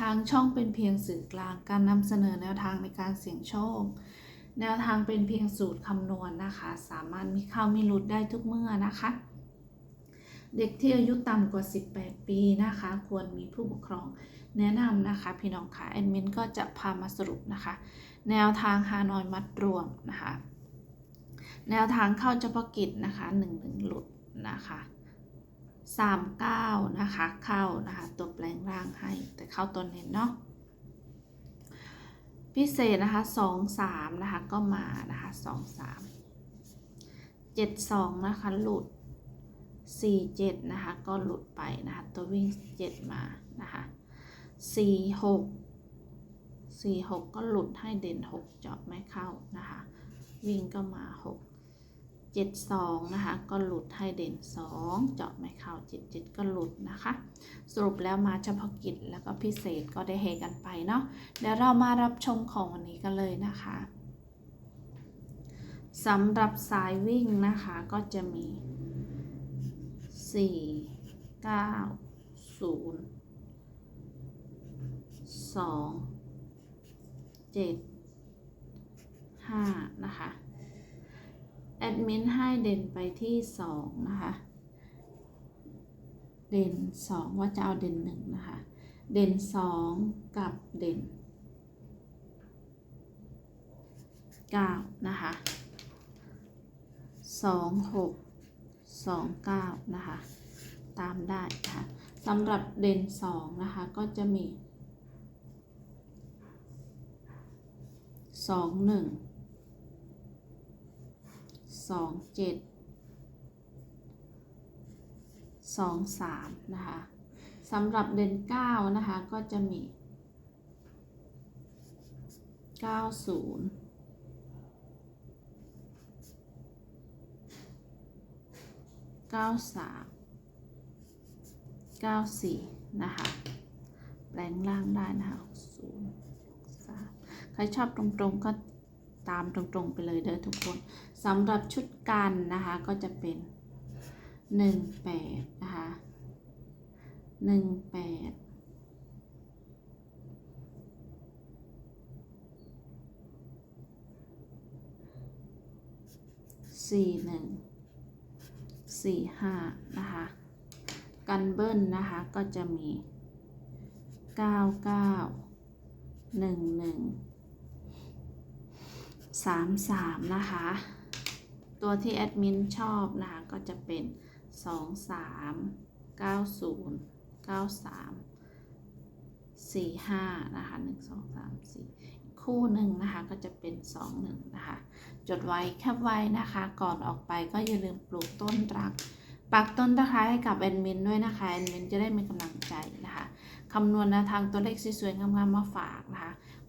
ทางช่องเป็นเพียงสื่อกลาง การนำเสนอแนวทางในการเสี่ยงโชค แนวทางเป็นเพียงสูตรคำนวณนะคะ สามารถมีเข้ามีหลุดได้ทุกเมื่อนะคะ เด็กที่อายุต่ำกว่า 18 ปีนะคะ ควรมีผู้ปกครองแนะนำนะคะ พี่น้องค่ะแอดมินก็จะพามาสรุปนะคะ แนวทางฮานอยมัดรวมนะคะ แนวทางเข้าเฉพาะกิจนะคะ1นหลุดนะคะ สามเก้านะคะ เข้านะคะ ตัวแปลงร่างให้ แต่เข้าตัวเน้นเนาะพิเศษนะคะสองสามนะคะ ก็มานะคะสองสามเจ็ดสองนะคะ หลุดสี่เจ็ดนะคะ ก็หลุดไปนะคะ ตัววิ่งเจ็ดมานะคะสี่หกสี่หกก็หลุดให้เด่นหกเจาะไม่เข้านะคะ วิ่งก็มาห กเจ็ดสองนะคะ ก็หลุดให้เด่นสองเจาะไม่เข้าเจ็ดเจ็ดก็หลุดนะคะ สรุปแล้วมาเฉพาะกิจแล้วก็พิเศษก็ได้เฮกันไปเนาะเดี๋ยวเรามารับชมของวันนี้กันเลยนะคะสำหรับสายวิ่งนะคะก็จะมีสี่เก้าศูนย์สองเจ็ดห้านะคะ แอดมินให้เด่นไปที่สองนะคะ เด่นสองว่าจะเอาเด่นหนึ่งนะคะ เด่นสองกับเด่นเก้านะคะสองหกสองเก้านะคะ ตามได้ค่ะสำหรับเด่นสองนะคะ ก็จะมีสองหนึ่ง สองเจ็ดสองสามนะคะสำหรับเด่นเก้านะคะก็จะมีเก้าศูนย์เก้าสามเก้าสี่นะคะแปลงล่างได้นะคะศูนย์สามใครชอบตรงๆก็ ตามตรงๆไปเลยเด้อทุกคนสำหรับชุดกันนะคะก็จะเป็นหนึ่งแปดนะคะหนึ่งแปดสี่หนึ่งสี่ห้านะคะกันเบิ้ลนะคะก็จะมีเก้าเก้าหนึ่งหนึ่ง สามสามนะคะ ตัวที่แอดมินชอบนะคะ ก็จะเป็นสองสามเก้าศูนย์เก้าสามสี่ห้านะคะหนึ่งสองสามสี่คู่หนึ่งนะคะ ก็จะเป็นสองหนึ่งนะคะ จดไว้แคปไว้นะคะ ก่อนออกไปก็อย่าลืมปลูกต้นรัก ปักต้นตะไคร้ให้กับแอดมินด้วยนะคะ แอดมินจะได้มีกำลังใจนะคะคำนวณแนวทางตัวเลขสวยๆงามๆมาฝากนะคะ